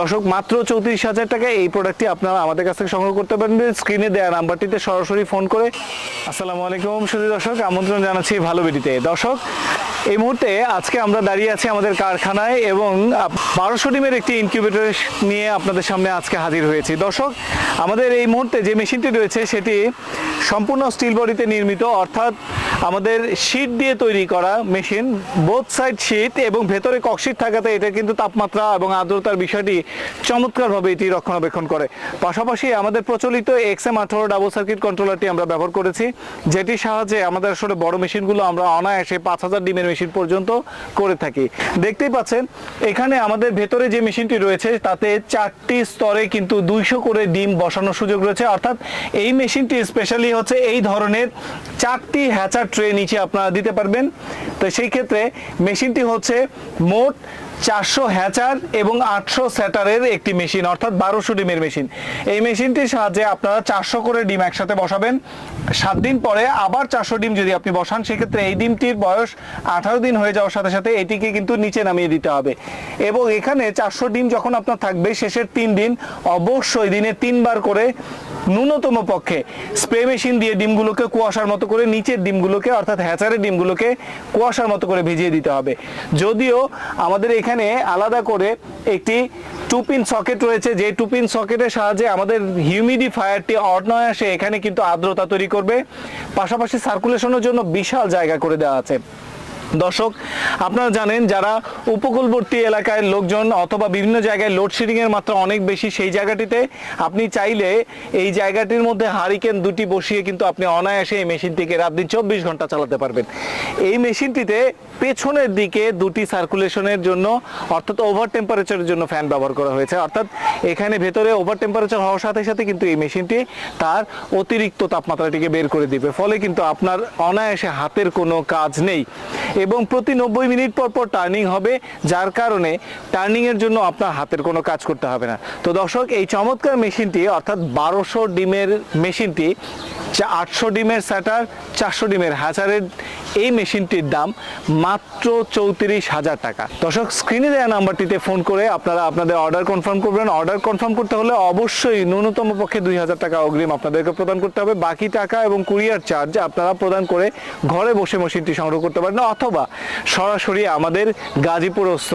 দর্শক, মাত্র চৌত্রিশ হাজার টাকায় এই প্রোডাক্টটি আপনারা আমাদের কাছ থেকে সংগ্রহ করতে পারেন। স্ক্রিনে দেওয়া নাম্বারটিতে সরাসরি ফোন করে আসসালামু আলাইকুম শুধু দর্শক, আমন্ত্রণ জানাচ্ছি ভালো বিডিতে দর্শক, এই মুহূর্তে আজকে আমরা দাঁড়িয়ে আছি আমাদের কারখানায় এবং বারোশো ডিমের একটি ইনকিউবেটর নিয়ে আপনাদের সামনে আজকে হাজির হয়েছি। দর্শক, আমাদের এই মুহূর্তে যে মেশিনটি রয়েছে, সেটি সম্পূর্ণ স্টিল বডিতে নির্মিত, অর্থাৎ আমাদের শীট দিয়ে তৈরি করা মেশিন বোথ সাইড শীট এবং ভেতরে ককশিট থাকাতে এটা কিন্তু তাপমাত্রা এবং আর্দ্রতার বিষয়টি চমৎকারভাবে এটি রক্ষণাবেক্ষণ করে। পাশাপাশি আমাদের প্রচলিত এক্সএম আঠারো ডাবল সার্কিট কন্ট্রোলারটি আমরা ব্যবহার করেছি, যেটির সাহায্যে আমাদের আসলে বড় মেশিনগুলো আমরা অনায়াসে পাঁচ হাজার ডিমের মেশিন পর্যন্ত করে থাকি। দেখতেই পাচ্ছেন, এখানে আমাদের ভেতরে যে মেশিনটি রয়েছে, তাতে চারটি স্তরে কিন্তু দুইশো করে ডিম বসানোর সুযোগ রয়েছে। অর্থাৎ এই মেশিনটি স্পেশালি হচ্ছে এই ধরনের চারটি হ্যাচার ট্রে নিচে আপনারা দিতে পারবেন। তো সেই ক্ষেত্রে মেশিনটি হচ্ছে মোট চারশো হ্যাচার এবং আটশো স্যাটারের একটি মেশিন, অর্থাৎ বারোশো ডিমের মেশিন। এই মেশিনটির সাহায্যে আপনারা চারশো করে ডিম একসাথে বসাবেন। সাত দিন পরে আবার চারশো ডিম যদি আপনি বসান, সেক্ষেত্রে এই ডিমটির বয়স আঠারো দিন হয়ে যাওয়ার সাথে সাথে এটিকে কিন্তু নিচে নামিয়ে দিতে হবে। এবং এখানে চারশো ডিম যখন আপনার থাকবে, শেষের তিন দিন অবশ্যই দিনে তিনবার করে ন্যূনতম পক্ষে স্প্রে মেশিন দিয়ে ডিমগুলোকে কুয়াশার মতো করে নিচের ডিমগুলোকে, অর্থাৎ হ্যাচারের ডিমগুলোকে কুয়াশার মতো করে ভিজিয়ে দিতে হবে। যদিও আমাদের এখানে আলাদা করে একটি টুপিন সকেট রয়েছে, যে টুপিন সকেটের সাহায্যে আমাদের হিউমিডিফায়ারটি অনায়াসে এখানে কিন্তু আর্দ্রতা তৈরি করবে। পাশাপাশি সার্কুলেশনের জন্য বিশাল জায়গা করে দেওয়া আছে। দর্শক, আপনারা জানেন যারা উপকূলবর্তী এলাকায় লোকজন অথবা বিভিন্ন জায়গায় লোডশেডিং এর মাত্রা অনেক বেশি, সেই জায়গাটিতে আপনি চাইলে এই জায়গাটির মধ্যে হারিকেন দুটি বসিয়ে কিন্তু আপনি অনায়াসে এই মেশিনটিকে রাত দিন চব্বিশ ঘণ্টা চালাতে পারবেন। এই মেশিনটিতে পেছনের দিকে দুটি সার্কুলেশনের জন্য, অর্থাৎ ওভার টেম্পারেচারের জন্য ফ্যান ব্যবহার করা হয়েছে। অর্থাৎ এখানে ভেতরে ওভার টেম্পারেচার হওয়ার সাথে সাথে কিন্তু এই মেশিনটি তার অতিরিক্ত তাপমাত্রাটিকে বের করে দিবে। ফলে কিন্তু আপনার অনায়াসে হাতের কোনো কাজ নেই। এবং প্রতি নব্বই মিনিট পর পর টার্নিং হবে, যার কারণে টার্নিং এর জন্য আপনার হাতের কোনো কাজ করতে হবে না। তো দর্শক, এই চমৎকার মেশিনটি, অর্থাৎ বারোশো ডিমের মেশিনটি আটশো ডিমের স্যাটার, চারশো ডিমের হাজারের এই মেশিনটির দাম মাত্র চৌত্রিশ হাজার টাকা। দর্শক স্ক্রিনে দেওয়া নাম্বারটিতে ফোন করে আপনারা আপনাদের অর্ডার কনফার্ম করবেন। অর্ডার কনফার্ম করতে হলে অবশ্যই ন্যূনতম পক্ষে দুই হাজার টাকা অগ্রিম আপনাদেরকে প্রদান করতে হবে। বাকি টাকা এবং কুরিয়ার চার্জ আপনারা প্রদান করে ঘরে বসে মেশিনটি সংগ্রহ করতে পারেন অথবা সরাসরি আমাদের গাজীপুরস্থ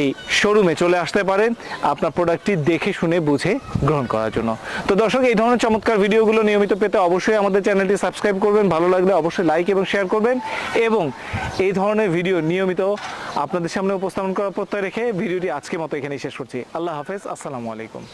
এই শোরুমে চলে আসতে পারেন। আপনার প্রোডাক্টটি দেখে শুনে বুঝে গ্রহণ করার জন্য। তো দর্শক, এই ধরনের চমৎকার ভিডিওগুলো নিয়মিত পেতে অবশ্যই আমাদের চ্যানেলটি সাবস্ক্রাইব করবেন। ভালো লাগলে অবশ্যই লাইক এবং শেয়ার করবেন এবং এই ধরনের ভিডিও নিয়মিত আপনাদের সামনে উপস্থাপন করার প্রত্যয় রেখে ভিডিওটি আজকে মতো এখানেই শেষ করছি। আল্লাহ হাফেজ। আসসালামু আলাইকুম।